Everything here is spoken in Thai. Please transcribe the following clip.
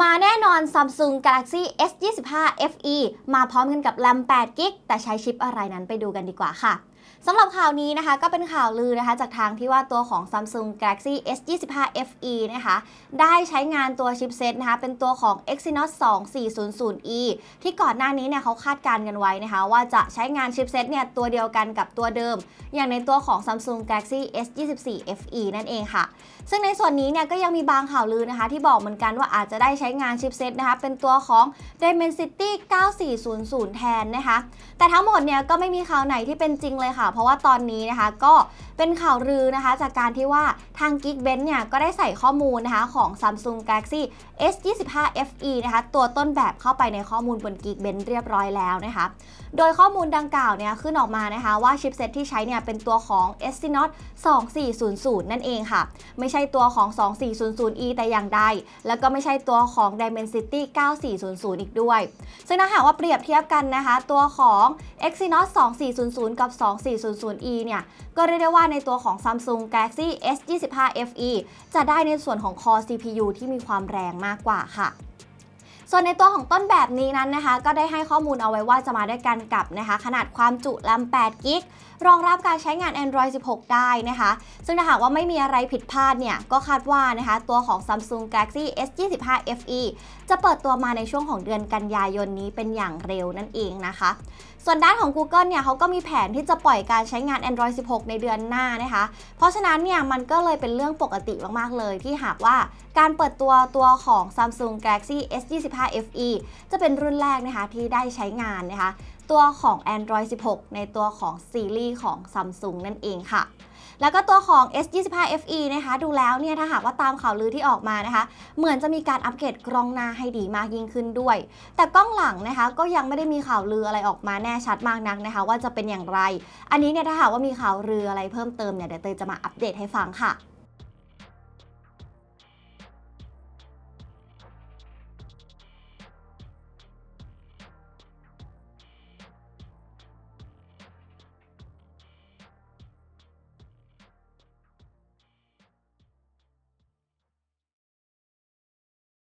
มาแน่นอน Samsung Galaxy S25 FE มาพร้อมกันกับ RAM 8 g b แต่ใช้ชิปอะไรนั้นไปดูกันดีกว่าค่ะ สำหรับข่าวนี้นะคะก็เป็นข่าวลือนะคะจากทางที่ว่าตัวของ Samsung Galaxy S25 FE นะคะได้ใช้งานตัวชิปเซตนะคะเป็นตัวของ Exynos 2400E ที่ก่อนหน้านี้เนี่ยเขาคาดการณ์กันไว้นะคะว่าจะใช้งานชิปเซตเนี่ยตัวเดียวกันกับตัวเดิม อย่างในตัวของ Samsung Galaxy S24 FE นั่นเองค่ะ ซึ่งในส่วนนี้เนี่ยก็ยังมีบางข่าวลือนะคะที่บอกเหมือนกันว่าอาจจะได้ใช้งานชิปเซตนะคะเป็นตัวของ Dimensity 9400 แทนนะคะแต่ทั้งหมดเนี่ยก็ไม่มีข่าวไหนที่เป็นจริงเลยค่ะ เพราะว่าตอนนี้นะคะก็เป็นข่าวลือนะคะ จากการที่ว่าทาง Geekbench เนี่ยก็ได้ใส่ข้อมูลนะคะของ Samsung Galaxy S25 FE นะคะตัวต้นแบบเข้าไปในข้อมูลบน Geekbench เรียบร้อยแล้วนะคะ โดยข้อมูลดังกล่าวเนี่ยขึ้นออกมานะคะว่าชิปเซตที่ใช้เนี่ยเป็นตัวของ Exynos 2400 นั่นเองค่ะ ไม่ใช่ตัวของ 2400E แต่อย่างใด แล้วก็ไม่ใช่ตัวของ Dimensity 9400 อีกด้วย ซึ่งถ้าหากว่าเปรียบเทียบกันนะคะ ตัวของ Exynos 2400 กับ 400e เนี่ย ก็เรียกได้ว่าในตัวของ Samsung Galaxy S25 FE จะได้ในส่วนของ Core CPU ที่มีความแรงมากกว่าค่ะ ส่วนในตัวของต้นแบบนี้นั้นนะคะ ก็ได้ให้ข้อมูลเอาไว้ว่าจะมาด้วยกันกับนะคะ ขนาดความจุ RAM 8 g b รองรับการใช้งาน Android 16 ได้นะคะ ซึ่งถ้าหากว่าไม่มีอะไรผิดพลาดเนี่ย ก็คาดว่านะคะ ตัวของ Samsung Galaxy S25 FE จะเปิดตัวมาในช่วงของเดือนกันยายนนี้เป็นอย่างเร็วนั่นเองนะคะ ส่วนด้านของ Google เนี่ยเขาก็มีแผนที่จะปล่อยการใช้งาน Android 16 ในเดือนหน้านะคะ เพราะฉะนั้นเนี่ยมันก็เลยเป็นเรื่องปกติมากๆเลย ที่หากว่าการเปิดตัวตัวของ Samsung Galaxy S25 FE จะเป็นรุ่นแรกนะคะที่ได้ใช้งานนะคะ ตัวของ Android 16 ในตัวของซีรีส์ของ Samsung นั่นเองค่ะแล้วก็ตัวของ S25 FE นะคะ ดูแล้วเนี่ยถ้าหากว่าตามข่าวลือที่ออกมานะคะ เหมือนจะมีการอัปเกรดกล้องหน้าให้ดีมากยิ่งขึ้นด้วย แต่กล้องหลังนะคะ ก็ยังไม่ได้มีข่าวลืออะไรออกมาแน่ชัดมากนักนะคะ ว่าจะเป็นอย่างไร อันนี้เนี่ยถ้าหากว่ามีข่าวลืออะไรเพิ่มเติมเนี่ยเดี๋ยวเตยจะมาอัปเดตให้ฟังค่ะ